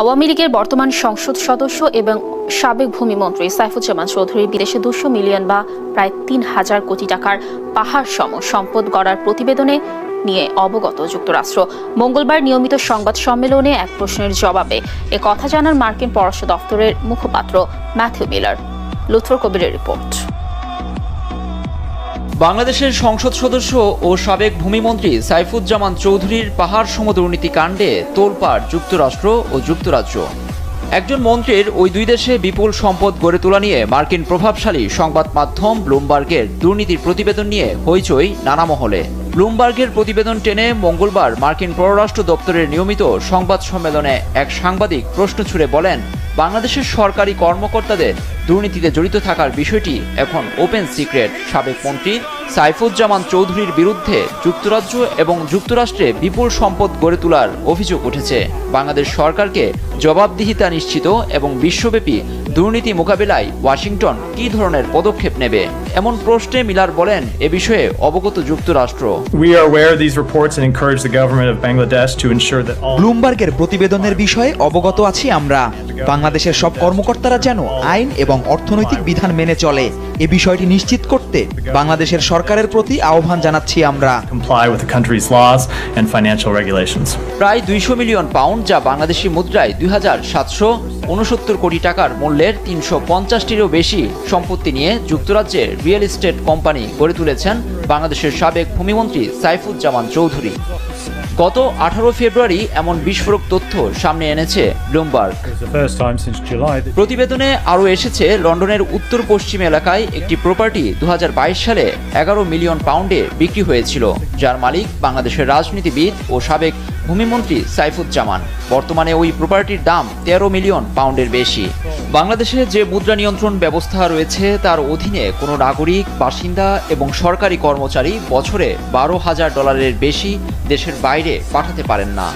আওয়ামী লীগের বর্তমান সংসদ সদস্য এবং সাবেক ভূমিমন্ত্রী সাইফুজ্জামান চৌধুরী বিদেশে দুশো মিলিয়ন বা প্রায় তিন হাজার কোটি টাকার পাহাড় সম সম্পদ গড়ার প্রতিবেদনে নিয়ে অবগত যুক্তরাষ্ট্র। মঙ্গলবার নিয়মিত সংবাদ সম্মেলনে এক প্রশ্নের জবাবে এ কথা জানান মার্কিন পররাষ্ট্র দপ্তরের মুখপাত্র ম্যাথিউ মিলার। লুথর কবিরের রিপোর্ট। বাংলাদেশের সংসদ সদস্য ও সাবেক ভূমিমন্ত্রী সাইফুজ্জামান চৌধুরীর পাহাড় সম দুর্নীতি কাণ্ডে তোলপাড় যুক্তরাষ্ট্র ও যুক্তরাজ্য। একজন মন্ত্রীর ওই দুই দেশে বিপুল সম্পদ গড়ে তোলা নিয়ে মার্কিন প্রভাবশালী সংবাদ মাধ্যম ব্লুমবার্গের দুর্নীতির প্রতিবেদন নিয়ে হইচই নানা মহলে। ব্লুমবার্গের প্রতিবেদন টেনে মঙ্গলবার মার্কিন পররাষ্ট্র দপ্তরের নিয়মিত সংবাদ সম্মেলনে এক সাংবাদিক প্রশ্ন ছুড়ে বলেন, বাংলাদেশের সরকারি কর্মকর্তাদের দুর্নীতিতে জড়িত থাকার বিষয়টি এখন ওপেন সিক্রেট। সাবেক মন্ত্রী সাইফুজ্জামান চৌধুরীর বিরুদ্ধে যুক্তরাজ্য এবং যুক্তরাষ্ট্রে বিপুল সম্পদ গড়ে তোলার অভিযোগ উঠেছে। বাংলাদেশ সরকারকে জবাবদিহিতা নিশ্চিত এবং বিশ্বব্যাপী দুর্নীতি মোকাবিলায় ওয়াশিংটন কি ধরনের পদক্ষেপ নেবে? এমন প্রশ্নে মিলার বলেন এ বিষয়ে অবগত যুক্তরাষ্ট্র। We are aware these reports and government of Bangladesh that ব্লুমবার্গের প্রতিবেদনের বিষয়ে অবগত আছি আমরা। বাংলাদেশের সব কর্মকর্তারা যেন আইন এবং অর্থনৈতিক বিধান মেনে চলে। এ বিষয়টি নিশ্চিত করতে বাংলাদেশের সরকারের প্রতি আহ্বান জানাচ্ছি আমরা. প্রায় দুইশো মিলিয়ন পাউন্ড যা বাংলাদেশি মুদ্রায় দুই হাজার সাতশো উনসত্তর কোটি টাকার মূল্যের তিনশো পঞ্চাশটিরও বেশি সম্পত্তি নিয়ে যুক্তরাজ্যের রিয়েল এস্টেট কোম্পানি গড়ে তুলেছেন বাংলাদেশের সাবেক ভূমিমন্ত্রী সাইফুজ্জামান চৌধুরী। গত আঠারো ফেব্রুয়ারি এমন বিস্ফোরক তথ্য সামনে এনেছে ব্লুমবার্গ। প্রতিবেদনে আরও এসেছে লন্ডনের উত্তর পশ্চিম এলাকায় একটি প্রপার্টি দু হাজার বাইশ সালে এগারো মিলিয়ন পাউন্ডে বিক্রি হয়েছিল যার মালিক বাংলাদেশের রাজনীতিবিদ ও সাবেক ভূমিমন্ত্রী সাইফুজ্জামান। বর্তমানে ওই প্রপার্টির দাম তেরো মিলিয়ন পাউন্ডের বেশি। বাংলাদেশে যে মুদ্রা নিয়ন্ত্রণ ব্যবস্থা রয়েছে, তার অধীনে কোনো নাগরিক, বাসিন্দা এবং সরকারি কর্মচারী বছরে বারো হাজার ডলারের বেশি দেশের বাইরে পাঠাতে পারেন না।